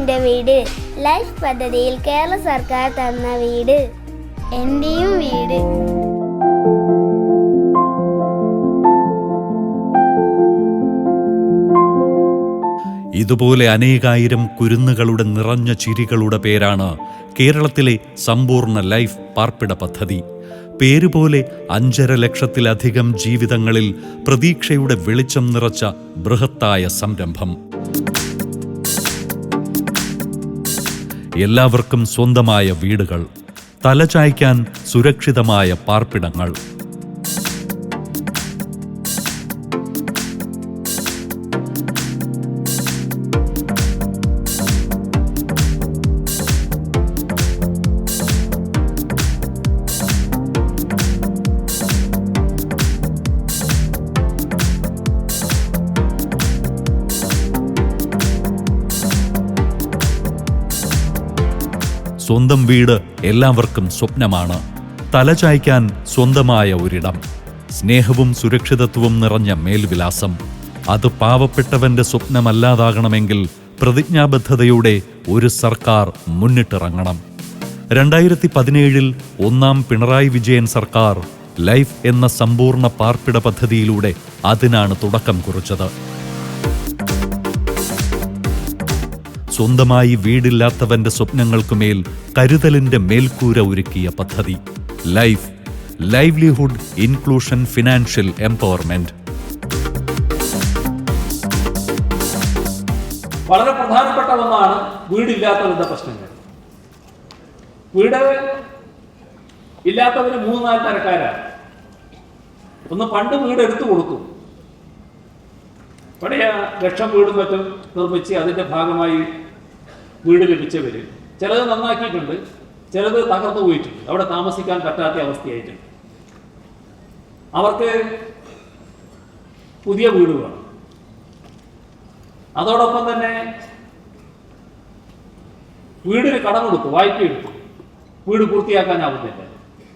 ഇതെന്റെ വീട്. ലൈഫ് പദ്ധതിയിൽ കേരള സർക്കാർ തന്ന വീട്. എന്റെയും വീട്. ഇതുപോലെ അനേകായിരം കുരുന്നുകളുടെ നിറഞ്ഞ ചിരികളുടെ പേരാണ് കേരളത്തിലെ സമ്പൂർണ ലൈഫ് പാർപ്പിട പദ്ധതി. പേരുപോലെ അഞ്ചര ലക്ഷത്തിലധികം ജീവിതങ്ങളിൽ പ്രതീക്ഷയുടെ വെളിച്ചം നിറച്ച ബൃഹത്തായ സംരംഭം. എല്ലാവർക്കും സ്വന്തമായ വീടുകൾ തലചായ്ക്കാൻ സുരക്ഷിതമായ പാർപ്പിടങ്ങൾ. സ്വന്തം വീട് എല്ലാവർക്കും സ്വപ്നമാണ്. തലചായ്ക്കാൻ സ്വന്തമായ ഒരിടം. സ്നേഹവും സുരക്ഷിതത്വവും നിറഞ്ഞ മേൽവിലാസം. അത് പാവപ്പെട്ടവന്റെ സ്വപ്നമല്ലാതാകണമെങ്കിൽ പ്രതിജ്ഞാബദ്ധതയോടെ ഒരു സർക്കാർ മുന്നിട്ടിറങ്ങണം. രണ്ടായിരത്തി പതിനേഴിൽ ഒന്നാം പിണറായി വിജയൻ സർക്കാർ ലൈഫ് എന്ന സമ്പൂർണ പാർപ്പിട പദ്ധതിയിലൂടെ അതിനാണ് തുടക്കം കുറിച്ചത്. സ്വന്തമായി വീടില്ലാത്തവന്റെ സ്വപ്നങ്ങൾക്കുമേൽ കരുതലിന്റെ മേൽക്കൂര ഒരുക്കിയ പദ്ധതി. Life livelihood inclusion financial empowerment വളരെ പ്രധാനപ്പെട്ട ഒന്നാണ് വീടില്ലാത്തവരുടെ പ്രശ്നങ്ങൾ. വീട് ഇല്ലാത്തവര് മൂന്ന് നാല് തരക്കാരാണ് ഒന്ന് പണ്ട് വീട് എടുത്തു കൊടുക്കും. പഴയ ലക്ഷം വീടും മറ്റും നിർമ്മിച്ച് അതിന്റെ ഭാഗമായി വീട് ലഭിച്ചവർ ചിലത് നന്നാക്കിയിട്ടുണ്ട് ചിലത് തകർന്നു പോയിട്ടുണ്ട്. അവിടെ താമസിക്കാൻ പറ്റാത്ത അവസ്ഥയായിട്ടുണ്ട് അവർക്ക് പുതിയ വീട് വേണം. അതോടൊപ്പം തന്നെ വീടിന് കടമെടുത്തു വായ്പയെടുത്തു വീട് പൂർത്തിയാക്കാനാവുന്നില്ല.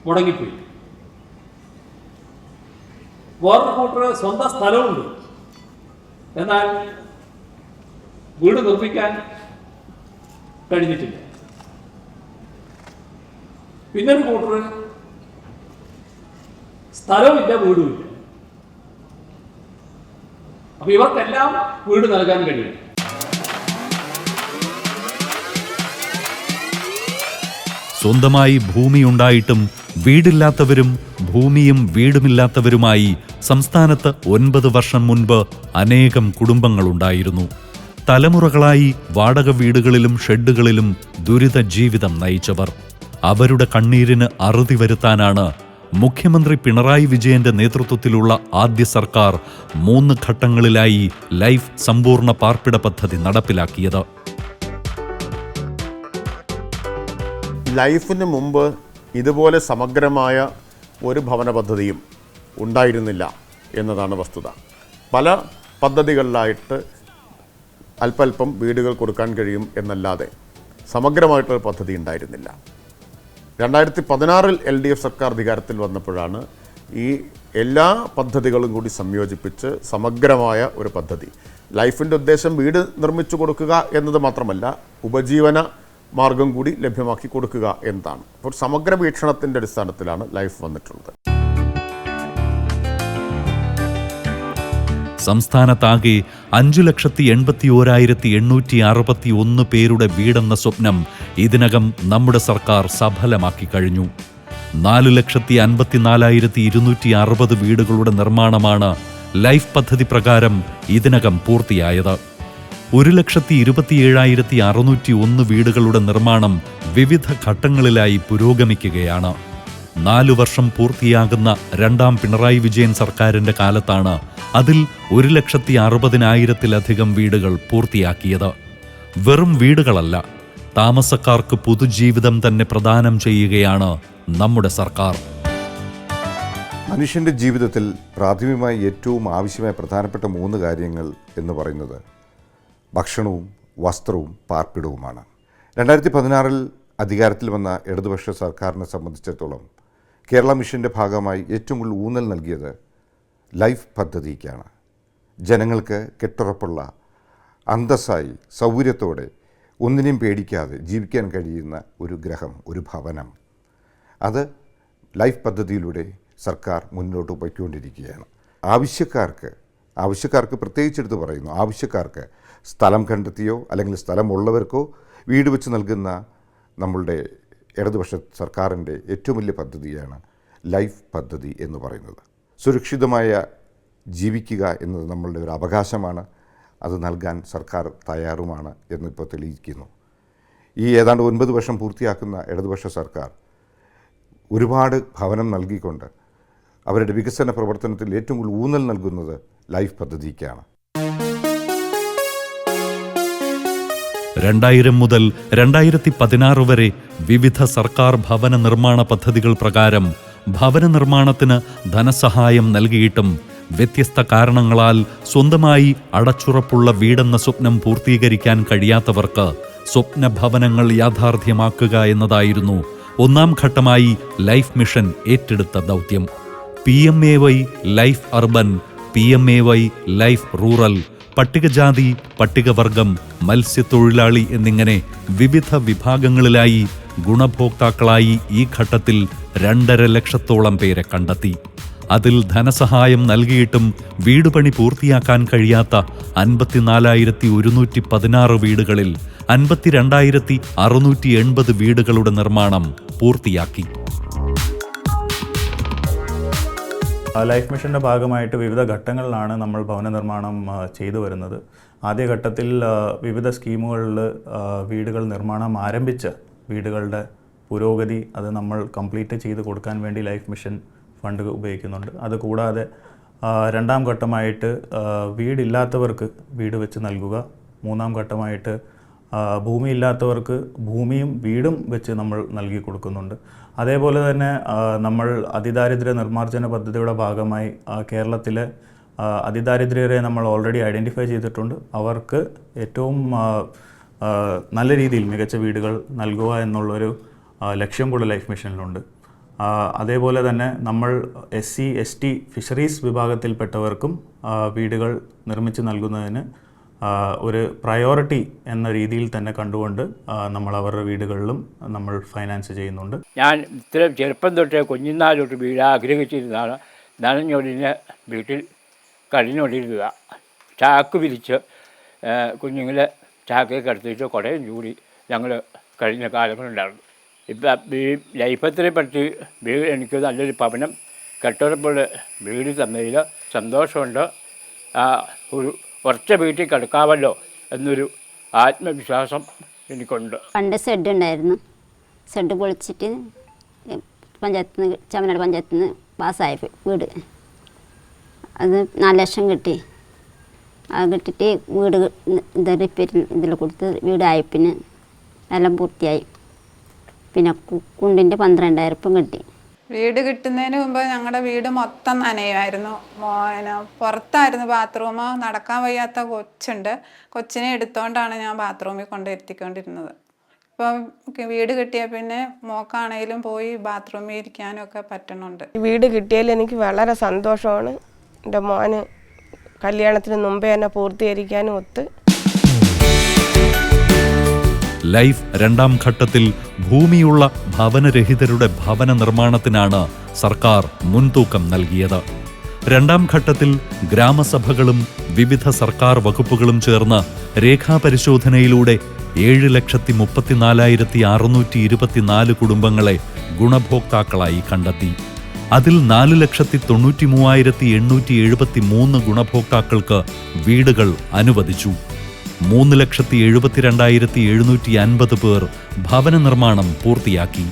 മുടങ്ങിപ്പോയി. വേറൊരു കൂട്ടർ സ്വന്തം സ്ഥലമുണ്ട്. എന്നാൽ വീട് നിർമ്മിക്കാൻ കഴിഞ്ഞിട്ടില്ല. പിന്നൊരു കൂട്ടർ സ്ഥലമില്ല വീടുമില്ല. അപ്പൊ ഇവർക്കെല്ലാം വീട് നൽകാൻ കഴിയും. സ്വന്തമായി ഭൂമിയുണ്ടായിട്ടും വീടില്ലാത്തവരും ഭൂമിയും വീടുമില്ലാത്തവരുമായി സംസ്ഥാനത്ത് ഒൻപത് വർഷം മുൻപ് അനേകം കുടുംബങ്ങളുണ്ടായിരുന്നു. തലമുറകളായി വാടക വീടുകളിലും ഷെഡുകളിലും ദുരിത ജീവിതം നയിച്ചവർ. അവരുടെ കണ്ണീരിന് അറുതി വരുത്താനാണ് മുഖ്യമന്ത്രി പിണറായി വിജയന്റെ നേതൃത്വത്തിലുള്ള ആദ്യ സർക്കാർ മൂന്ന് ഘട്ടങ്ങളിലായി ലൈഫ് സമ്പൂർണ പാർപ്പിട പദ്ധതി നടപ്പിലാക്കിയത്. ലൈഫിന് മുമ്പ് ഇതുപോലെ സമഗ്രമായ ഒരു ഭവന പദ്ധതിയും ഉണ്ടായിരുന്നില്ല എന്നതാണ് വസ്തുത. പല പദ്ധതികളിലായിട്ട് അല്പല്പം വീടുകൾ കൊടുക്കാൻ കഴിയും എന്നല്ലാതെ സമഗ്രമായിട്ടൊരു പദ്ധതി ഉണ്ടായിരുന്നില്ല. രണ്ടായിരത്തി പതിനാറിൽ എൽ ഡി എഫ് സർക്കാർ അധികാരത്തിൽ വന്നപ്പോഴാണ് ഈ എല്ലാ പദ്ധതികളും കൂടി സംയോജിപ്പിച്ച് സമഗ്രമായ ഒരു പദ്ധതി. ലൈഫിന്റെ ഉദ്ദേശം വീട് നിർമ്മിച്ചു കൊടുക്കുക എന്നത് മാത്രമല്ല ഉപജീവന മാർഗം കൂടി ലഭ്യമാക്കി കൊടുക്കുക എന്നതാണ്. അപ്പോൾ സമഗ്ര വീക്ഷണത്തിന്റെ അടിസ്ഥാനത്തിലാണ് ലൈഫ് വന്നിട്ടുള്ളത്. സംസ്ഥാനത്താകെ അഞ്ചു ലക്ഷത്തി എൺപത്തി ഓരായിരത്തി എണ്ണൂറ്റി അറുപത്തി ഒന്ന് പേരുടെ വീടെന്ന സ്വപ്നം ഇതിനകം നമ്മുടെ സർക്കാർ സഫലമാക്കി കഴിഞ്ഞു. നാല് ലക്ഷത്തി അൻപത്തിനാലായിരത്തി ഇരുന്നൂറ്റി അറുപത് വീടുകളുടെ നിർമ്മാണമാണ് ലൈഫ് പദ്ധതി പ്രകാരം ഇതിനകം പൂർത്തിയായത്. ഒരു ലക്ഷത്തി ഇരുപത്തിയേഴായിരത്തി അറുന്നൂറ്റി ഒന്ന് വീടുകളുടെ നിർമ്മാണം വിവിധ ഘട്ടങ്ങളിലായി പുരോഗമിക്കുകയാണ്. നാലു വർഷം പൂർത്തിയാകുന്ന രണ്ടാം പിണറായി വിജയൻ സർക്കാരിന്റെ കാലത്താണ് അതിൽ ഒരു ലക്ഷത്തി അറുപതിനായിരത്തിലധികം വീടുകൾ പൂർത്തിയാക്കിയത്. വെറും വീടുകളല്ല താമസക്കാർക്ക് പുതുജീവിതം തന്നെ പ്രദാനം ചെയ്യുകയാണ് നമ്മുടെ സർക്കാർ. മനുഷ്യന്റെ ജീവിതത്തിൽ പ്രാഥമികമായി ഏറ്റവും ആവശ്യമായ പ്രധാനപ്പെട്ട മൂന്ന് കാര്യങ്ങൾ എന്ന് പറയുന്നത് ഭക്ഷണവും വസ്ത്രവും പാർപ്പിടവുമാണ്. രണ്ടായിരത്തി പതിനാറിൽ അധികാരത്തിൽ വന്ന ഇടതുപക്ഷ സർക്കാരിനെ സംബന്ധിച്ചിടത്തോളം കേരള മിഷന്റെ ഭാഗമായി ഏറ്റവും കൂടുതൽ ഊന്നൽ നൽകിയത് ലൈഫ് പദ്ധതിക്കാണ്. ജനങ്ങൾക്ക് കെട്ടുറപ്പുള്ള അന്തസ്സായി സൗകര്യത്തോടെ ഒന്നിനെയും പേടിക്കാതെ ജീവിക്കാൻ കഴിയുന്ന ഒരു ഗ്രഹം ഒരു ഭവനം. അത് ലൈഫ് പദ്ധതിയിലൂടെ സർക്കാർ മുന്നോട്ട് പോയിക്കൊണ്ടിരിക്കുകയാണ്. ആവശ്യക്കാർക്ക് ആവശ്യക്കാർക്ക് പ്രത്യേകിച്ചെടുത്ത് പറയുന്നു ആവശ്യക്കാർക്ക് സ്ഥലം കണ്ടെത്തിയോ അല്ലെങ്കിൽ സ്ഥലമുള്ളവർക്കോ വീട് വെച്ച് നൽകുന്ന നമ്മളുടെ ഇടതുപക്ഷ സർക്കാരിന്റെ ഏറ്റവും വലിയ പദ്ധതിയാണ് ലൈഫ് പദ്ധതി എന്ന് പറയുന്നത്. സുരക്ഷിതമായ ജീവിക്കുക എന്നത് നമ്മളുടെ ഒരു അവകാശമാണ്. അത് നൽകാൻ സർക്കാർ തയ്യാറുമാണ് എന്നിപ്പോൾ തെളിയിക്കുന്നു. ഈ ഏതാണ്ട് ഒൻപത് വർഷം പൂർത്തിയാക്കുന്ന ഇടതുപക്ഷ സർക്കാർ ഒരുപാട് ഭവനം നൽകിക്കൊണ്ട് അവരുടെ വികസന പ്രവർത്തനത്തിൽ ഏറ്റവും കൂടുതൽ ഊന്നൽ നൽകുന്നത് ലൈഫ് പദ്ധതിക്കാണ്. രണ്ടായിരം മുതൽ രണ്ടായിരത്തി പതിനാറ് വരെ വിവിധ സർക്കാർ ഭവന നിർമ്മാണ പദ്ധതികൾ പ്രകാരം ഭവന നിർമ്മാണത്തിന് ധനസഹായം നൽകിയിട്ടും വ്യത്യസ്ത കാരണങ്ങളാൽ സ്വന്തമായി അടച്ചുറപ്പുള്ള വീടെന്ന സ്വപ്നം പൂർത്തീകരിക്കാൻ കഴിയാത്തവർക്ക് സ്വപ്ന ഭവനങ്ങൾ യാഥാർത്ഥ്യമാക്കുക എന്നതായിരുന്നു ഒന്നാം ഘട്ടമായി ലൈഫ് മിഷൻ ഏറ്റെടുത്ത ദൗത്യം. P M A Y life urban P M A Y life rural പട്ടികജാതി പട്ടികവർഗം മത്സ്യത്തൊഴിലാളി എന്നിങ്ങനെ വിവിധ വിഭാഗങ്ങളിലായി ഗുണഭോക്താക്കളായി ഈ ഘട്ടത്തിൽ രണ്ടര ലക്ഷത്തോളം പേരെ കണ്ടെത്തി. അതിൽ ധനസഹായം നൽകിയിട്ടും വീടുപണി പൂർത്തിയാക്കാൻ കഴിയാത്ത അൻപത്തിനാലായിരത്തി ഒരുന്നൂറ്റി പതിനാറ് വീടുകളിൽ അൻപത്തിരണ്ടായിരത്തി അറുന്നൂറ്റി എൺപത് വീടുകളുടെ നിർമ്മാണം പൂർത്തിയാക്കി. ലൈഫ് മിഷന്റെ ഭാഗമായിട്ട് വിവിധ ഘട്ടങ്ങളിലാണ് നമ്മൾ ഭവന നിർമ്മാണം ചെയ്തു വരുന്നത്. ആദ്യഘട്ടത്തിൽ വിവിധ സ്കീമുകളിൽ വീടുകൾ നിർമ്മാണം ആരംഭിച്ച വീടുകളുടെ പുരോഗതി അത് നമ്മൾ കംപ്ലീറ്റ് ചെയ്ത് കൊടുക്കാൻ വേണ്ടി ലൈഫ് മിഷൻ ഫണ്ട് ഉപയോഗിക്കുന്നുണ്ട്. അതുകൂടാതെ രണ്ടാം ഘട്ടമായിട്ട് വീടില്ലാത്തവർക്ക് വീട് വെച്ച് നൽകുക. മൂന്നാം ഘട്ടമായിട്ട് ഭൂമിയില്ലാത്തവർക്ക് ഭൂമിയും വീടും വെച്ച് നമ്മൾ നൽകി കൊടുക്കുന്നുണ്ട്. അതേപോലെ തന്നെ നമ്മൾ അതിദാരിദ്ര്യ നിർമ്മാർജന പദ്ധതിയുടെ ഭാഗമായി കേരളത്തിലെ അതിദാരിദ്ര്യരെ നമ്മൾ ഓൾറെഡി ഐഡന്റിഫൈ ചെയ്തിട്ടുണ്ട്. അവർക്ക് ഏറ്റവും നല്ല രീതിയിൽ മികച്ച വീടുകൾ നൽകുക എന്നുള്ളൊരു ലക്ഷ്യം കൂടെ ലൈഫ് മിഷനിലുണ്ട് അതേപോലെ തന്നെ നമ്മൾ S C S T fisheries വിഭാഗത്തിൽപ്പെട്ടവർക്കും വീടുകൾ നിർമ്മിച്ച് നൽകുന്നതിന് ഒരു പ്രയോറിറ്റി എന്ന രീതിയിൽ തന്നെ കണ്ടുകൊണ്ട് നമ്മൾ അവരുടെ വീടുകളിലും നമ്മൾ ഫൈനാൻസ് ചെയ്യുന്നുണ്ട്. ഞാൻ ഇത്ര ചെറുപ്പം തൊട്ടേ കുഞ്ഞിനാൾ തൊട്ട് വീട് ആഗ്രഹിച്ചിരുന്നതാണ്. നനഞ്ഞൊടിഞ്ഞ വീട്ടിൽ കഴിഞ്ഞുകൊണ്ടിരുന്നത് ചാക്ക് വിരിച്ച് കുഞ്ഞുങ്ങളെ ചാക്കിൽ കിടത്തിയിട്ട് കുറേ ജൂടി ഞങ്ങൾ കഴിഞ്ഞ കാലങ്ങളുണ്ടായിരുന്നു ഇപ്പം ഈ ലൈഫത്തിനെ പറ്റി വീട് എനിക്ക് നല്ലൊരു പവനം കെട്ടുറപ്പുള്ള വീട് തന്നതിൽ സന്തോഷമുണ്ട്. ഒരു ഒറ്റ വീട്ടിൽ കിടക്കാമല്ലോ എന്നൊരു ആത്മവിശ്വാസം എനിക്കുണ്ട്. പണ്ട് ഷെഡ് ഉണ്ടായിരുന്നു. സെഡ് പൊളിച്ചിട്ട് പഞ്ചായത്തിൽ നിന്ന് ചമനാട് പഞ്ചായത്തിൽ നിന്ന് പാസ്സായ വീട്. അത് നാല് ലക്ഷം കിട്ടി. അത് കിട്ടിയിട്ട് വീട് ഇത് റിപ്പയർ ഇതിൽ കൊടുത്ത് വീടായി. പിന്നെ എല്ലാം പൂർത്തിയായി. പിന്നെ കുണ്ടിന്റെ പന്ത്രണ്ടായിരം ഉറുപ്പം കിട്ടി. വീട് കിട്ടുന്നതിന് മുമ്പ് ഞങ്ങളുടെ വീട് മൊത്തം നനയുമായിരുന്നു. മോനെ പുറത്തായിരുന്നു ബാത്റൂം നടക്കാൻ വയ്യാത്ത കൊച്ചുണ്ട്. കൊച്ചിനെ എടുത്തുകൊണ്ടാണ് ഞാൻ ബാത്റൂമിൽ കൊണ്ട് എത്തിക്കൊണ്ടിരുന്നത്. ഇപ്പം വീട് കിട്ടിയ പിന്നെ മോക്കാണേലും പോയി ബാത്റൂമിൽ ഇരിക്കാനൊക്കെ പറ്റണുണ്ട്. വീട് കിട്ടിയതിൽ എനിക്ക് വളരെ സന്തോഷമാണ്. എന്റെ മോന് കല്യാണത്തിന് മുമ്പേ എന്നെ പൂർത്തീകരിക്കാനും ഒത്ത് ലൈഫ് രണ്ടാം ഘട്ടത്തിൽ ഭൂമിയുള്ള ഭവനരഹിതരുടെ ഭവന നിർമ്മാണത്തിനാണ് സർക്കാർ മുൻതൂക്കം നൽകിയത്. രണ്ടാം ഘട്ടത്തിൽ ഗ്രാമസഭകളും വിവിധ സർക്കാർ വകുപ്പുകളും ചേർന്ന് രേഖാപരിശോധനയിലൂടെ ഏഴ് ലക്ഷത്തി മുപ്പത്തിനാലായിരത്തി അറുന്നൂറ്റി ഇരുപത്തിനാല് കുടുംബങ്ങളെ ഗുണഭോക്താക്കളായി കണ്ടെത്തി. അതിൽ നാല് ലക്ഷത്തി തൊണ്ണൂറ്റി മൂവായിരത്തി എണ്ണൂറ്റി എഴുപത്തി മൂന്ന് ഗുണഭോക്താക്കൾക്ക് വീടുകൾ അനുവദിച്ചു. മൂന്ന് ലക്ഷത്തി എഴുപത്തിരണ്ടായിരത്തി എഴുന്നൂറ്റി അൻപത് പേർ ഭവന നിർമ്മാണം പൂർത്തിയാക്കി.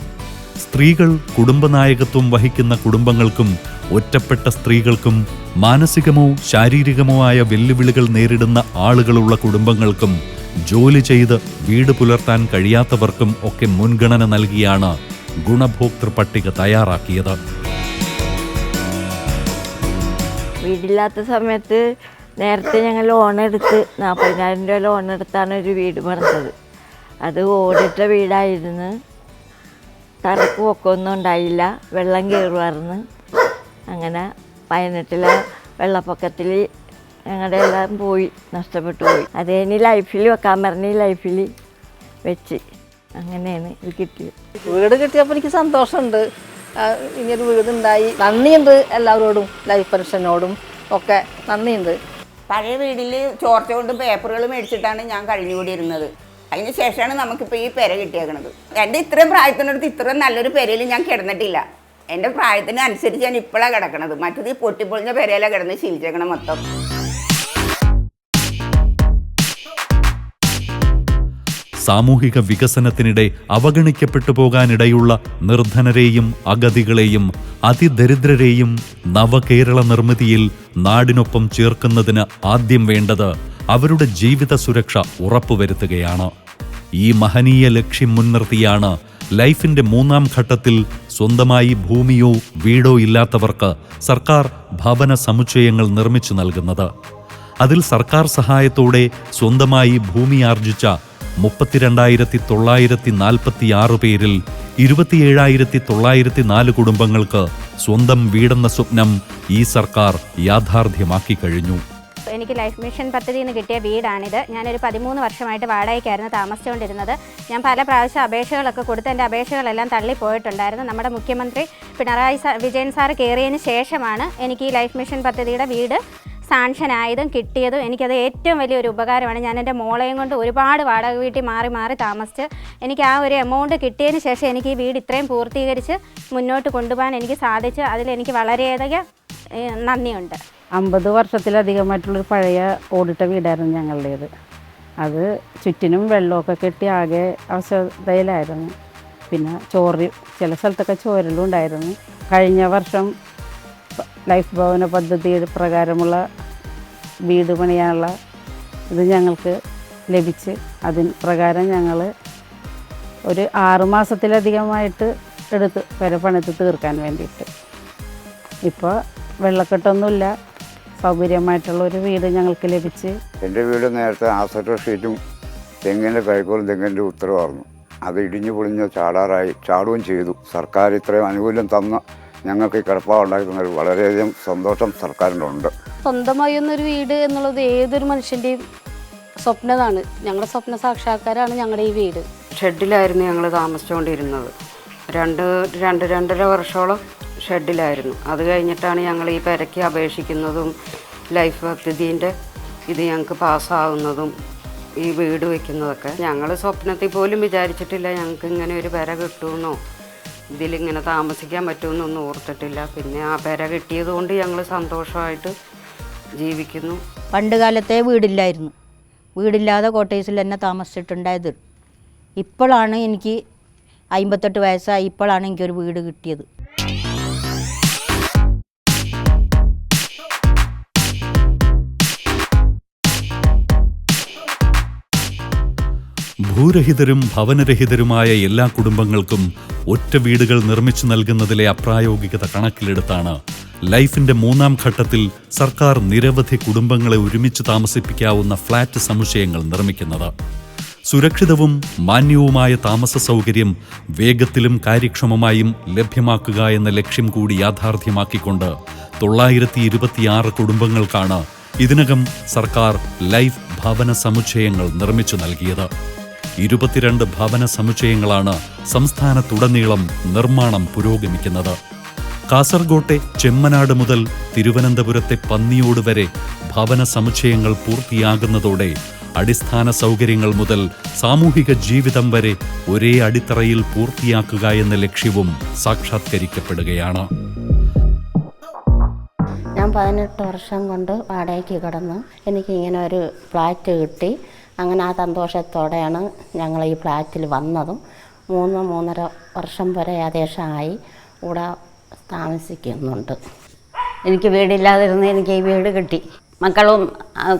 സ്ത്രീകൾ കുടുംബനായകത്വം വഹിക്കുന്ന കുടുംബങ്ങൾക്കും ഒറ്റപ്പെട്ട സ്ത്രീകൾക്കും മാനസികമോ ശാരീരികമോ ആയ വെല്ലുവിളികൾ നേരിടുന്ന ആളുകളുള്ള കുടുംബങ്ങൾക്കും ജോലി ചെയ്ത് വീട് പുലർത്താൻ കഴിയാത്തവർക്കും ഒക്കെ മുൻഗണന നൽകിയാണ് ഗുണഭോക്തൃ പട്ടിക തയ്യാറാക്കിയത്. വീടില്ലാത്ത സമയത്ത് നേരത്തെ ഞങ്ങൾ ലോൺ എടുത്ത് നാൽപ്പതിനായിരം രൂപ ലോൺ എടുത്താണ് ഒരു വീട് പറഞ്ഞത് അത് ഓടിട്ട വീടായിരുന്നു. തറക്ക് പൊക്കമൊന്നും ഉണ്ടായില്ല. വെള്ളം കയറുമായിരുന്നു. അങ്ങനെ പതിനെട്ടിലെ വെള്ളപ്പൊക്കത്തിൽ ഞങ്ങളുടെ എല്ലാം പോയി നഷ്ടപ്പെട്ടു പോയി. അത് കഴിഞ്ഞ് ലൈഫിൽ വെക്കാൻ പറഞ്ഞ് ലൈഫിൽ വെച്ച് അങ്ങനെയാണ് ഇത് കിട്ടിയത്. വീട് കിട്ടിയപ്പോൾ എനിക്ക് സന്തോഷമുണ്ട്. ഇങ്ങനൊരു വീടുണ്ടായി. നന്ദിയുണ്ട് എല്ലാവരോടും ലൈഫ് പെൻഷനോടും ഒക്കെ നന്ദിയുണ്ട്. പഴയ വീടിൽ ചോർച്ച കൊണ്ട് പേപ്പറുകൾ മേടിച്ചിട്ടാണ് ഞാൻ കഴിഞ്ഞുകൂടിയിരുന്നത്. അതിന് ശേഷമാണ് നമുക്കിപ്പോൾ ഈ പെര കിട്ടിയേക്കണത്. എന്റെ ഇത്രയും പ്രായത്തിനടുത്ത് ഇത്രയും നല്ലൊരു പെരയിൽ ഞാൻ കിടന്നിട്ടില്ല. എന്റെ പ്രായത്തിന് അനുസരിച്ച് ഞാൻ ഇപ്പോഴാണ് കിടക്കണത്. മറ്റത് ഈ പൊട്ടിപ്പൊളിഞ്ഞ പെരയിലാണ് കിടന്ന് ശീലിച്ചേക്കണം മൊത്തം. സാമൂഹിക വികസനത്തിനിടെ അവഗണിക്കപ്പെട്ടു പോകാനിടയുള്ള നിർധനരെയും അഗതികളെയും അതിദരിദ്രരെയും നവകേരള നിർമ്മിതിയിൽ നാടിനൊപ്പം ചേർക്കുന്നതിന് ആദ്യം വേണ്ടത് അവരുടെ ജീവിത സുരക്ഷ ഉറപ്പുവരുത്തുകയാണ്. ഈ മഹനീയ ലക്ഷ്യം മുൻനിർത്തിയാണ് ലൈഫിന്റെ മൂന്നാം ഘട്ടത്തിൽ സ്വന്തമായി ഭൂമിയോ വീടോ ഇല്ലാത്തവർക്ക് സർക്കാർ ഭവന സമുച്ചയങ്ങൾ നിർമ്മിച്ചു നൽകുന്നത്. അതിൽ സർക്കാർ സഹായത്തോടെ സ്വന്തമായി ഭൂമി ആർജിച്ച മുപ്പത്തിരണ്ടായിരത്തി തൊള്ളായിരത്തി നാൽപ്പത്തി ആറ് പേരിൽ ഇരുപത്തിയേഴായിരത്തി തൊള്ളായിരത്തി നാല് കുടുംബങ്ങൾക്ക് സ്വന്തം വീടെന്ന സ്വപ്നം ഈ സർക്കാർ യാഥാർത്ഥ്യമാക്കി കഴിഞ്ഞു. എനിക്ക് ലൈഫ് മിഷൻ പദ്ധതിയിൽ നിന്ന് കിട്ടിയ വീടാണിത്. ഞാനൊരു പതിമൂന്ന് വർഷമായിട്ട് വാടകയ്ക്കായിരുന്നു താമസിച്ചുകൊണ്ടിരുന്നത്. ഞാൻ പല പ്രാവശ്യം അപേക്ഷകളൊക്കെ കൊടുത്ത് എന്റെ അപേക്ഷകളെല്ലാം തള്ളിപ്പോയിട്ടുണ്ടായിരുന്നു. നമ്മുടെ മുഖ്യമന്ത്രി പിണറായി വിജയൻ സാർ കയറിയതിന് ശേഷമാണ് എനിക്ക് ഈ ലൈഫ് മിഷൻ പദ്ധതിയുടെ വീട് സാങ്ഷൻ ആയതും കിട്ടിയതും എനിക്കത് ഏറ്റവും വലിയൊരു ഉപകാരമാണ്. ഞാൻ എന്റെ മോളെയും കൊണ്ട് ഒരുപാട് വാടക വീട്ടിൽ മാറി മാറി താമസിച്ച് എനിക്ക് ആ ഒരു എമൗണ്ട് കിട്ടിയതിന് ശേഷം എനിക്ക് ഈ വീട് ഇത്രയും പൂർത്തീകരിച്ച് മുന്നോട്ട് കൊണ്ടുപോകാൻ എനിക്ക് സാധിച്ചു. അതിലെനിക്ക് വളരെയധികം നന്ദിയുണ്ട്. അമ്പത് വർഷത്തിലധികമായിട്ടുള്ളൊരു പഴയ ഓടിട്ട വീടായിരുന്നു ഞങ്ങളുടേത്. അത് ചുറ്റിനും വെള്ളമൊക്കെ കെട്ടി ആകെ അവശതയിലായിരുന്നു. പിന്നെ ചോറ് ചില സ്ഥലത്തൊക്കെ ചോരലും ഉണ്ടായിരുന്നു. കഴിഞ്ഞ വർഷം ലൈഫ് ഭവന പദ്ധതി പ്രകാരമുള്ള വീട് പണിയാനുള്ള ഇത് ഞങ്ങൾക്ക് ലഭിച്ച് അതിന് പ്രകാരം ഞങ്ങൾ ഒരു ആറുമാസത്തിലധികമായിട്ട് എടുത്ത് വരെ പണിത് തീർക്കാൻ വേണ്ടിയിട്ട്. ഇപ്പോൾ വെള്ളക്കെട്ടൊന്നുമില്ല. സൗകര്യമായിട്ടുള്ള ഒരു വീട് ഞങ്ങൾക്ക് ലഭിച്ച്. എന്റെ വീട് നേരത്തെ ആസറ്റോ ഷീറ്റും തെങ്ങിന്റെ കൈക്കോലും തെങ്ങിന്റെ ഉത്തരവായിരുന്നു. അത് ഇടിഞ്ഞു പൊളിഞ്ഞ് ചാടാറായി ചാടുകയും ചെയ്തു. സർക്കാർ ഇത്രയും ആനുകൂല്യം തന്ന ഞങ്ങൾക്ക് ഈ കിടപ്പാടുണ്ടാക്കി തന്നതിൽ വളരെയധികം സന്തോഷം സർക്കാരിനുണ്ട്. സ്വന്തമായി ഒന്നൊരു വീട് എന്നുള്ളത് ഏതൊരു മനുഷ്യന്റെയും സ്വപ്നതാണ്. ഞങ്ങളുടെ സ്വപ്ന സാക്ഷാത്കാരമാണ് ഞങ്ങളുടെ ഈ വീട്. ഷെഡിലായിരുന്നു ഞങ്ങൾ താമസിച്ചുകൊണ്ടിരുന്നത് രണ്ട് രണ്ട് രണ്ടര വർഷമോളം ഷെഡിലായിരുന്നു. അത് കഴിഞ്ഞിട്ടാണ് ഞങ്ങൾ ഈ പെരയ്ക്ക് അപേക്ഷിക്കുന്നതും ലൈഫ് പദ്ധതിന്റെ ഇത് ഞങ്ങൾക്ക് പാസ്സാവുന്നതും ഈ വീട് വയ്ക്കുന്നതൊക്കെ. ഞങ്ങൾ സ്വപ്നത്തിൽ പോലും വിചാരിച്ചിട്ടില്ല ഞങ്ങൾക്ക് ഇങ്ങനെ ഒരു പെര കിട്ടുമെന്നോ ഇതിലിങ്ങനെ താമസിക്കാൻ പറ്റുമെന്നൊന്നും ഓർത്തിട്ടില്ല. പിന്നെ ആ പെര കിട്ടിയത് കൊണ്ട് ഞങ്ങൾ സന്തോഷമായിട്ട് ജീവിക്കുന്നു. പണ്ട് കാലത്തെ വീടില്ലായിരുന്നു. വീടില്ലാതെ കോട്ടേഴ്സിൽ തന്നെ താമസിച്ചിട്ടുണ്ടായത്. ഇപ്പോഴാണ് എനിക്ക് അമ്പത്തെട്ട് വയസ്സായി. ഇപ്പോഴാണ് എനിക്കൊരു വീട് കിട്ടിയത്. ഭൂരഹിതരും ഭവനരഹിതരുമായ എല്ലാ കുടുംബങ്ങൾക്കും ഒറ്റ വീടുകൾ നിർമ്മിച്ചു നൽകുന്നതിലെ അപ്രായോഗികത കണക്കിലെടുത്താണ് ലൈഫിന്റെ മൂന്നാം ഘട്ടത്തിൽ സർക്കാർ നിരവധി കുടുംബങ്ങളെ ഒരുമിച്ച് താമസിപ്പിക്കാവുന്ന ഫ്ളാറ്റ് സമുച്ചയങ്ങൾ നിർമ്മിക്കുന്നത്. സുരക്ഷിതവും മാന്യവുമായ താമസ സൗകര്യം വേഗത്തിലും കാര്യക്ഷമമായും ലഭ്യമാക്കുക എന്ന ലക്ഷ്യം കൂടി യാഥാർത്ഥ്യമാക്കിക്കൊണ്ട് തൊള്ളായിരത്തി ഇരുപത്തിയാറ് കുടുംബങ്ങൾക്കാണ് ഇതിനകം സർക്കാർ ലൈഫ് ഭവന സമുച്ചയങ്ങൾ നിർമ്മിച്ചു നൽകിയത്. ഇരുപത്തിരണ്ട് ഭവന സമുച്ചയങ്ങളാണ് സംസ്ഥാനത്തുടനീളം നിർമ്മാണം പുരോഗമിക്കുന്നത്. കാസർഗോട്ടെ ചെമ്മനാട് മുതൽ തിരുവനന്തപുരത്തെ പന്നിയോട് വരെ ഭവന സമുച്ചയങ്ങൾ പൂർത്തിയാകുന്നതോടെ അടിസ്ഥാന സൗകര്യങ്ങൾ മുതൽ സാമൂഹിക ജീവിതം വരെ ഒരേ അടിത്തറയിൽ പൂർത്തിയാക്കുക എന്ന ലക്ഷ്യവും സാക്ഷാത്കരിക്കപ്പെടുകയാണ്. ഞാൻ പതിനെട്ട് വർഷം കൊണ്ട് വാടകയ്ക്ക് കിടന്നു. എനിക്ക് ഇങ്ങനെ ഒരു ഫ്ലാറ്റ് കിട്ടി. അങ്ങനെ ആ സന്തോഷത്തോടെയാണ് ഞങ്ങൾ ഈ ഫ്ലാറ്റിൽ വന്നതും. മൂന്ന് മൂന്നര വർഷം വരെ ഏകദേശമായി ഇവിടെ താമസിക്കുന്നുണ്ട്. എനിക്ക് വീടില്ലാതിരുന്ന് എനിക്ക് ഈ വീട് കിട്ടി. മക്കളും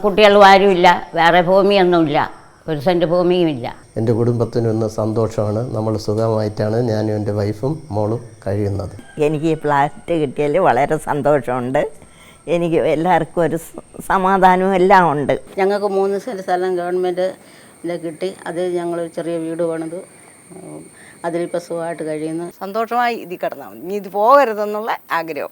കുട്ടികളും ആരുമില്ല. വേറെ ഭൂമിയൊന്നുമില്ല. ഒരു സെന്റ് ഭൂമിയുമില്ല. എന്റെ കുടുംബത്തിന് ഒന്ന് സന്തോഷമാണ്. നമ്മൾ സുഖമായിട്ടാണ് ഞാനും എന്റെ വൈഫും മോളും കഴിയുന്നത്. എനിക്ക് ഈ ഫ്ലാറ്റ് കിട്ടിയതിൽ വളരെ സന്തോഷമുണ്ട്. എനിക്ക് എല്ലാവർക്കും ഒരു സമാധാനവും എല്ലാം ഉണ്ട്. ഞങ്ങൾക്ക് മൂന്ന് സെന്റ് സ്ഥലം ഗവൺമെന്റ് കിട്ടി. അത് ഞങ്ങൾ ചെറിയ വീട് പണിതു. അതിലിപ്പോൾ സുഖമായിട്ട് കഴിയുന്നു. സന്തോഷമായി ഇതിൽ കിടന്നാൽ മതി. ഇനി ഇത് പോകരുതെന്നുള്ള ആഗ്രഹം.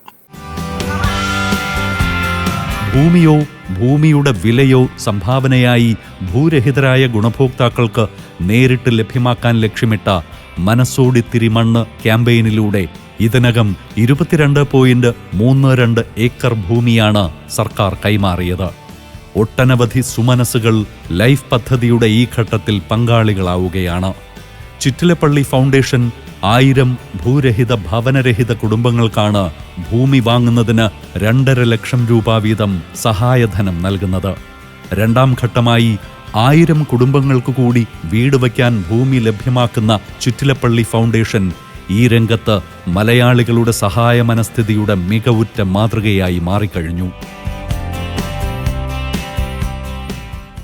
ഭൂമിയോ ഭൂമിയുടെ വിലയോ സംഭാവനയായി ഭൂരഹിതരായ ഗുണഭോക്താക്കൾക്ക് നേരിട്ട് ലഭ്യമാക്കാൻ ലക്ഷ്യമിട്ട മനസ്സോടിത്തിരി തിരിമണ്ണ് ക്യാമ്പയിനിലൂടെ ഇതിനകം ഇരുപത്തിരണ്ട് പോയിന്റ് മൂന്ന് രണ്ട് ഏക്കർ ഭൂമിയാണ് സർക്കാർ കൈമാറിയത്. ഒട്ടനവധി സുമനസുകൾ ലൈഫ് പദ്ധതിയുടെ ഈ ഘട്ടത്തിൽ പങ്കാളികളാവുകയാണ്. ചിറ്റിലപ്പള്ളി ഫൗണ്ടേഷൻ ആയിരം ഭൂരഹിത ഭവനരഹിത കുടുംബങ്ങൾക്കാണ് ഭൂമി വാങ്ങുന്നതിന് രണ്ടര ലക്ഷം രൂപ വീതം സഹായധനം നൽകുന്നത്. രണ്ടാം ഘട്ടമായി ആയിരം കുടുംബങ്ങൾക്കു കൂടി വീട് വയ്ക്കാൻ ഭൂമി ലഭ്യമാക്കുന്ന ചുറ്റിലപ്പള്ളി ഫൗണ്ടേഷൻ ഈ രംഗത്ത് മലയാളികളുടെ സഹായ മനസ്ഥിതിയുടെ മികവുറ്റ മാതൃകയായി മാറിക്കഴിഞ്ഞു.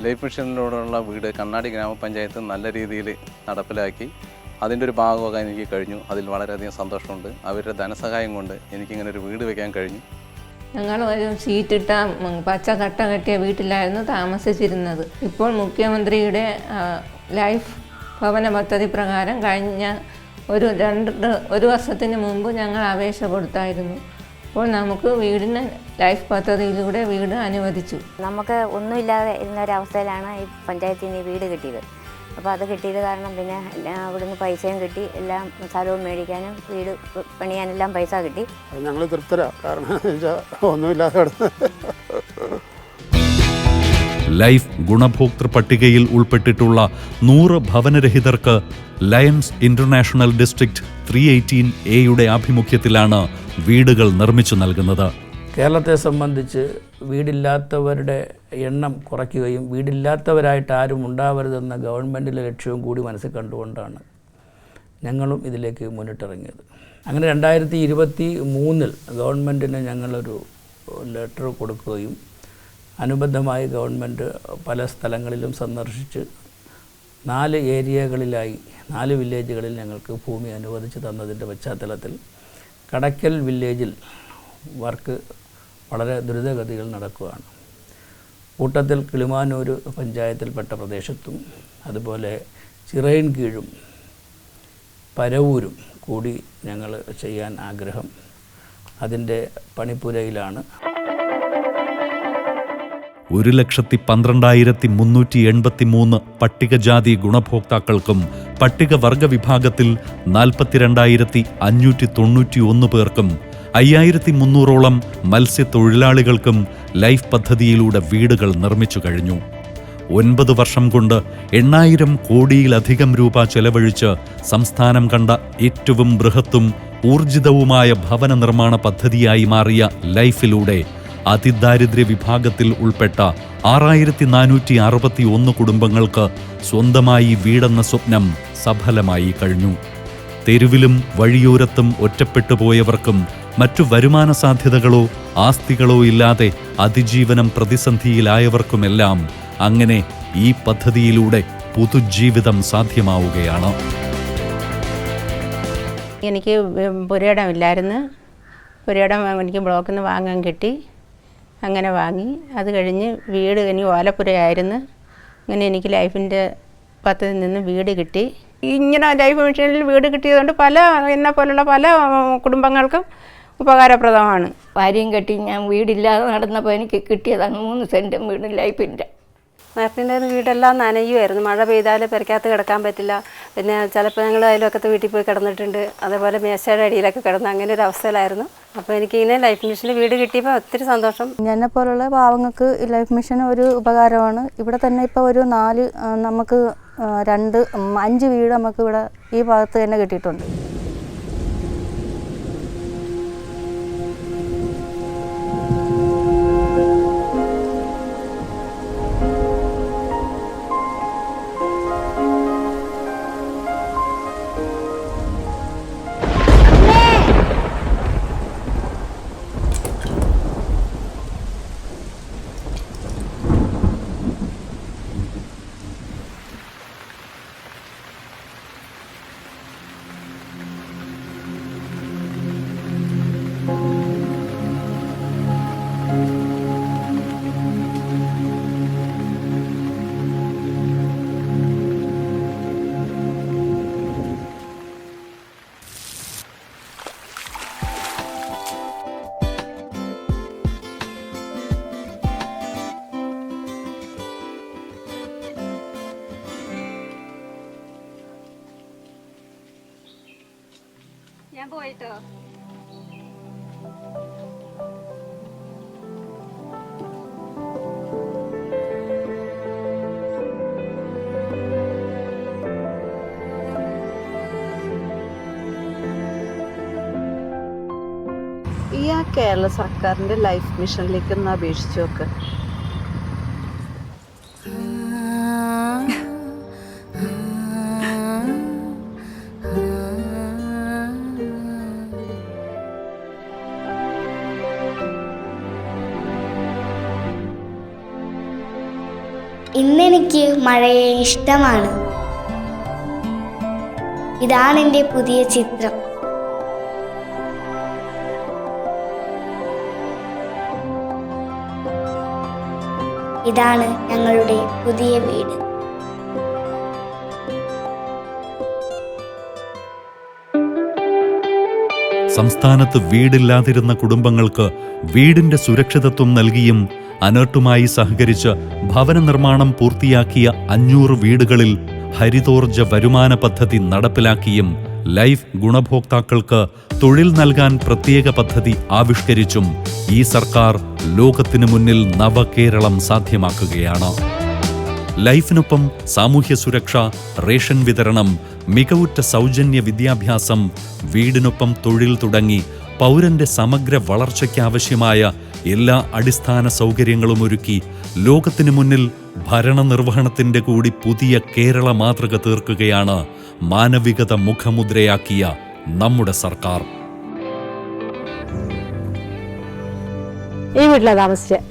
ലൈഫ് മിഷനിലൂടെയുള്ള വീട് കണ്ണാടി ഗ്രാമപഞ്ചായത്ത് നല്ല രീതിയിൽ നടപ്പിലാക്കി. അതിന്റെ ഒരു ഭാഗമാകാൻ എനിക്ക് കഴിഞ്ഞു. അതിൽ വളരെയധികം സന്തോഷമുണ്ട്. അവരുടെ ധനസഹായം കൊണ്ട് എനിക്കിങ്ങനെ ഒരു വീട് വയ്ക്കാൻ കഴിഞ്ഞു. ഞങ്ങൾ ഒരു ഷീറ്റിട്ട പച്ച കട്ട കെട്ടിയ വീട്ടിലായിരുന്നു താമസിച്ചിരുന്നത്. ഇപ്പോൾ മുഖ്യമന്ത്രിയുടെ ലൈഫ് ഭവന പദ്ധതി പ്രകാരം കഴിഞ്ഞ ഒരു രണ്ട് ഒരു വർഷത്തിന് മുമ്പ് ഞങ്ങൾ അപേക്ഷ കൊടുത്തായിരുന്നു അപ്പോൾ നമുക്ക് വീടിന് ലൈഫ് പദ്ധതിയിലൂടെ വീട് അനുവദിച്ചു. നമുക്ക് ഒന്നുമില്ലാതെ ഇരുന്ന ഒരവസ്ഥയിലാണ് ഈ പഞ്ചായത്തിൽ നിന്ന് ഈ വീട് കിട്ടിയത്. അപ്പോൾ അത് കിട്ടിയത് കാരണം പിന്നെ എല്ലാം അവിടുന്ന് പൈസയും കിട്ടി. എല്ലാം സ്ഥലവും മേടിക്കാനും വീട് പണിയാനെല്ലാം പൈസ കിട്ടി. ഞങ്ങൾ തൃപ്തരാ. കാരണം ഒന്നുമില്ലാതെ കിടന്ന്. ലൈഫ് ഗുണഭോക്തൃ പട്ടികയിൽ ഉൾപ്പെട്ടിട്ടുള്ള നൂറ് ഭവനരഹിതർക്ക് Lions International district three eighteen എയുടെ ആഭിമുഖ്യത്തിലാണ് വീടുകൾ നിർമ്മിച്ചു നൽകുന്നത്. കേരളത്തെ സംബന്ധിച്ച് വീടില്ലാത്തവരുടെ എണ്ണം കുറയ്ക്കുകയും വീടില്ലാത്തവരായിട്ട് ആരും ഉണ്ടാവരുതെന്ന ഗവൺമെന്റിലെ ലക്ഷ്യവും കൂടി മനസ്സിൽ കണ്ടുകൊണ്ടാണ് ഞങ്ങളും ഇതിലേക്ക് മുന്നിട്ടിറങ്ങിയത്. അങ്ങനെ രണ്ടായിരത്തി ഇരുപത്തി മൂന്നിൽ ഗവൺമെന്റിന് ഞങ്ങളൊരു ലെറ്റർ കൊടുക്കുകയും അനുബന്ധമായി ഗവൺമെന്റ് പല സ്ഥലങ്ങളിലും സന്ദർശിച്ച് നാല് ഏരിയകളിലായി നാല് വില്ലേജുകളിൽ ഞങ്ങൾക്ക് ഭൂമി അനുവദിച്ച് തന്നതിന്റെ പശ്ചാത്തലത്തിൽ കടയ്ക്കൽ വില്ലേജിൽ വർക്ക് വളരെ ദ്രുതഗതിയിൽ നടക്കുകയാണ്. കൂട്ടത്തിൽ കിളിമാനൂർ പഞ്ചായത്തിൽപ്പെട്ട പ്രദേശത്തും അതുപോലെ ചിറയിൻ കീഴും പരവൂരും കൂടി ഞങ്ങൾ ചെയ്യാൻ ആഗ്രഹം. അതിന്റെ പണിപ്പുരയിലാണ്. ഒരു ലക്ഷത്തി പന്ത്രണ്ടായിരത്തി മുന്നൂറ്റി എൺപത്തി മൂന്ന് പട്ടികജാതി ഗുണഭോക്താക്കൾക്കും പട്ടികവർഗ വിഭാഗത്തിൽ നാൽപ്പത്തിരണ്ടായിരത്തി അഞ്ഞൂറ്റി തൊണ്ണൂറ്റി ഒന്ന് പേർക്കും അയ്യായിരത്തി മുന്നൂറോളം മത്സ്യത്തൊഴിലാളികൾക്കും ലൈഫ് പദ്ധതിയിലൂടെ വീടുകൾ നിർമ്മിച്ചു കഴിഞ്ഞു. ഒൻപത് വർഷം കൊണ്ട് എണ്ണായിരം കോടിയിലധികം രൂപ ചെലവഴിച്ച് സംസ്ഥാനം കണ്ട ഏറ്റവും ബൃഹത്തും ഊർജിതവുമായ ഭവന നിർമ്മാണ പദ്ധതിയായി മാറിയ ലൈഫിലൂടെ അതിദാരിദ്ര്യ വിഭാഗത്തിൽ ഉൾപ്പെട്ട ആറായിരത്തി നാനൂറ്റി അറുപത്തി ഒന്ന് കുടുംബങ്ങൾക്ക് സ്വന്തമായി വീടെന്ന സ്വപ്നം സഫലമായി കഴിഞ്ഞു. തെരുവിലും വഴിയോരത്തും ഒറ്റപ്പെട്ടു പോയവർക്കും മറ്റു വരുമാന സാധ്യതകളോ ആസ്തികളോ ഇല്ലാതെ അതിജീവനം പ്രതിസന്ധിയിലായവർക്കുമെല്ലാം അങ്ങനെ ഈ പദ്ധതിയിലൂടെ പുതുജീവിതം സാധ്യമാവുകയാണ്. എനിക്ക് പുരയിടമില്ലായിരുന്നു. പുരയിടം എനിക്ക് ബ്ലോക്കിൽ നിന്ന് വാങ്ങാൻ കിട്ടി. അങ്ങനെ വാങ്ങി. അത് കഴിഞ്ഞ് വീട് ഇനി ഓലപ്പുരയായിരുന്നു. അങ്ങനെ എനിക്ക് ലൈഫിന്റെ പത്തിൽ നിന്ന് വീട് കിട്ടി. ഇങ്ങനെ ലൈഫ് മിഷനിൽ വീട് കിട്ടിയതുകൊണ്ട് പല എന്നെ പോലുള്ള പല കുടുംബങ്ങൾക്കും ഉപകാരപ്രദമാണ്. ഭാര്യയും കെട്ടി ഞാൻ വീടില്ലാതെ നടന്നപ്പോൾ എനിക്ക് കിട്ടിയതാണ് മൂന്ന് സെന്റും വീടും ലൈഫിന്റെ. നേരത്തെ വീടെല്ലാം നനയുമായിരുന്നു മഴ പെയ്താൽ പെരക്കകത്ത് കിടക്കാൻ പറ്റില്ല. പിന്നെ ചിലപ്പോൾ ഞങ്ങൾ അയൽവക്കത്തെ വീട്ടിൽ പോയി കിടന്നിട്ടുണ്ട്. അതേപോലെ മേശയുടെ അടിയിലൊക്കെ കിടന്നു അങ്ങനെ ഒരു അവസ്ഥയിലായിരുന്നു. അപ്പോൾ എനിക്ക് എനിക്കിങ്ങനെ ലൈഫ് മിഷനിൽ വീട് കിട്ടിയപ്പോൾ ഒത്തിരി സന്തോഷം. എന്നെ പോലുള്ള പാവങ്ങൾക്ക് ലൈഫ് മിഷൻ ഒരു ഉപകാരമാണ്. ഇവിടെ തന്നെ ഇപ്പോൾ ഒരു നാല് നമുക്ക് രണ്ട് അഞ്ച് വീട് നമുക്ക് ഇവിടെ ഈ ഭാഗത്ത് തന്നെ കിട്ടിയിട്ടുണ്ട്. ഞാൻ പോയിട്ടോ. കേരള ലൈഫ് മിഷനിലേക്ക് ഒന്ന് അപേക്ഷിച്ച് നോക്ക്. ഇന്നെനിക്ക് മഴയെ ഇഷ്ടമാണ്. ഇതാണ് എന്റെ പുതിയ ചിത്രം. ഇതാണ് ഞങ്ങളുടെ പുതിയ വീട്. സംസ്ഥാനത്ത് വീടില്ലാതിരുന്ന കുടുംബങ്ങൾക്ക് വീടിന്റെ സുരക്ഷിതത്വം നൽകിയും അനർട്ടുമായി സഹകരിച്ച് ഭവന നിർമ്മാണം പൂർത്തിയാക്കിയ അഞ്ഞൂറ് വീടുകളിൽ ഹരിതോർജ വരുമാന പദ്ധതി നടപ്പിലാക്കിയും ലൈഫ് ഗുണഭോക്താക്കൾക്ക് തൊഴിൽ നൽകാൻ പ്രത്യേക പദ്ധതി ആവിഷ്കരിച്ചും ഈ സർക്കാർ ലോകത്തിനു മുന്നിൽ നവകേരളം സാധ്യമാക്കുകയാണ്. ലൈഫിനൊപ്പം സാമൂഹ്യ സുരക്ഷ റേഷൻ വിതരണം മികവുറ്റ സൗജന്യ വിദ്യാഭ്യാസം വീടിനൊപ്പം തൊഴിൽ തുടങ്ങി പൗരന്റെ സമഗ്ര വളർച്ചയ്ക്കാവശ്യമായ എല്ലാ അടിസ്ഥാന സൗകര്യങ്ങളും ഒരുക്കി ലോകത്തിനു മുന്നിൽ ഭരണനിർവഹണത്തിന്റെ കൂടി പുതിയ കേരള മാതൃക തീർക്കുകയാണ് മാനവികത മുഖമുദ്രയാക്കിയ നമ്മുടെ സർക്കാർ. ഈ വീട്ടിലാണ് താമസിച്ചത്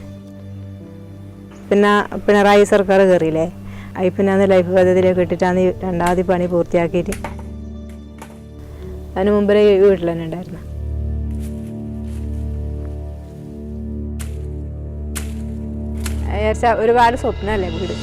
പിന്നെ പിണറായി സർക്കാർ കയറിയില്ലേ അതിൽ പിന്നെ അന്ന് ലൈഫ് പദ്ധതിയിലേക്ക് ഇട്ടിട്ടാണ് രണ്ടാമത് പണി പൂർത്തിയാക്കിയിട്ട്. അതിന് മുമ്പേ വീട്ടിൽ തന്നെ ഉണ്ടായിരുന്നു. വിചാരിച്ചാൽ ഒരുപാട് സ്വപ്നമല്ലേ വീട്?